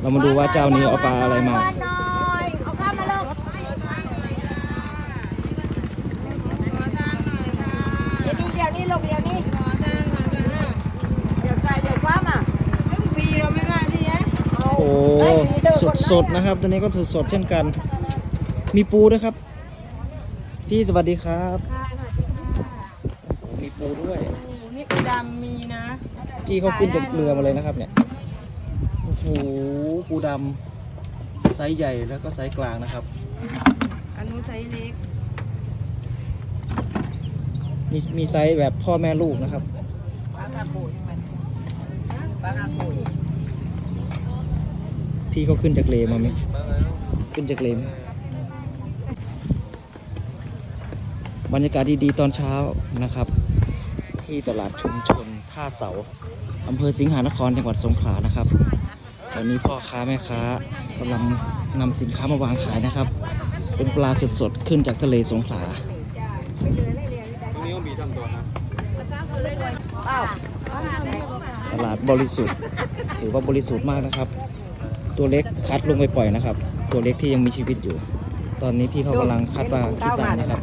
เรามาดูว่าเจ้านี้เอาปลาอะไรมาเอาข้าวมาลงเดี๋ยวนี้เดี๋ยวนี้ลงเดี๋ยวนี้เดี๋ยวใส่เดี๋ยวฟ้ามาโอ้โหสดสดๆนะครับ ตัวนี้ก็สดสดๆเช่นกัน มีปูด้วยครับ พี่สวัสดีครับโอ้มีปูด้วย นี่ปูดำมีนะ พี่เขาขึ้นจากเรือมาเลยนะครับเนี่ย โอ้โหปูดำไซส์ใหญ่แล้วก็ไซส์กลางนะครับ อันนู้นไซส์เล็ก มีมีไซส์แบบพ่อแม่ลูกนะครับพี่เขาขึ้นจากเลมาไหมขึ้นจากเลไหมบรรยากาศดี ๆ ตอนเช้านะครับ ที่ตลาดชุมชนท่าเสาอำเภอสิงหานครจังหวัดสงขลานะครับต อนนี้พ่อค้าแม่ค้ากำลังนำสินค้ามาวางขายนะครับ เป็นปลาสดๆขึ้นจากทะเลสงขลาตลาดบริสุทธิ์ถือว่าบริสุทธิ์มากนะครับ ตัวเล็กคัดลงไปปล่อยนะครับ ตัวเล็กที่ยังมีชีวิตอยู่ ตอนนี้พี่เขากำลังคัดว่าคิดตังค์นะครับ